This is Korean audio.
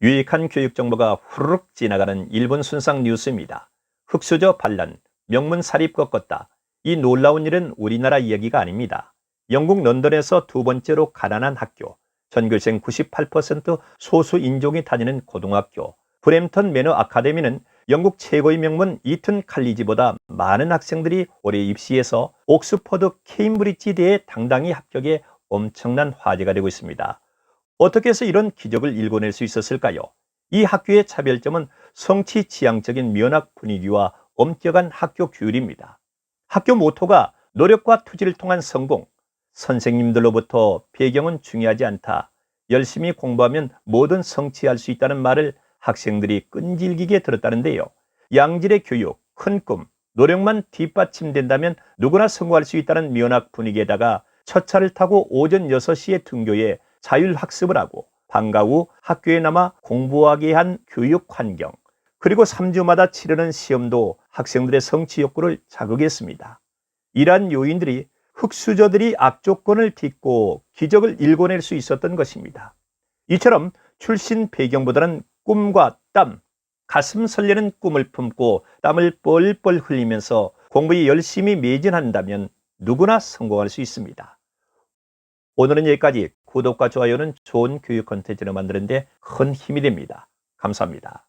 유익한 교육 정보가 후루룩 지나가는 일본 순상 뉴스입니다. 흑수저 반란, 명문 사립 꺾었다. 이 놀라운 일은 우리나라 이야기가 아닙니다. 영국 런던에서 두 번째로 가난한 학교, 전교생 98% 소수 인종이 다니는 고등학교, 브램턴 매너 아카데미는 영국 최고의 명문 이튼 칼리지보다 많은 학생들이 올해 입시해서 옥스퍼드 케임브리지 대에 당당히 합격해 엄청난 화제가 되고 있습니다. 어떻게 해서 이런 기적을 일궈낼 수 있었을까요? 이 학교의 차별점은 성취 지향적인 면학 분위기와 엄격한 학교 규율입니다. 학교 모토가 노력과 투지를 통한 성공, 선생님들로부터 배경은 중요하지 않다. 열심히 공부하면 뭐든 성취할 수 있다는 말을 학생들이 끈질기게 들었다는데요. 양질의 교육, 큰 꿈, 노력만 뒷받침된다면 누구나 성공할 수 있다는 면학 분위기에다가 첫 차를 타고 오전 6시에 등교해 자율학습을 하고 방과 후 학교에 남아 공부하게 한 교육 환경, 그리고 3주마다 치르는 시험도 학생들의 성취 욕구를 자극했습니다. 이러한 요인들이 흑수저들이 악조건을 딛고 기적을 일궈낼 수 있었던 것입니다. 이처럼 출신 배경보다는 꿈과 땀, 가슴 설레는 꿈을 품고 땀을 뻘뻘 흘리면서 공부에 열심히 매진한다면 누구나 성공할 수 있습니다. 오늘은 여기까지 구독과 좋아요는 좋은 교육 컨텐츠를 만드는데 큰 힘이 됩니다. 감사합니다.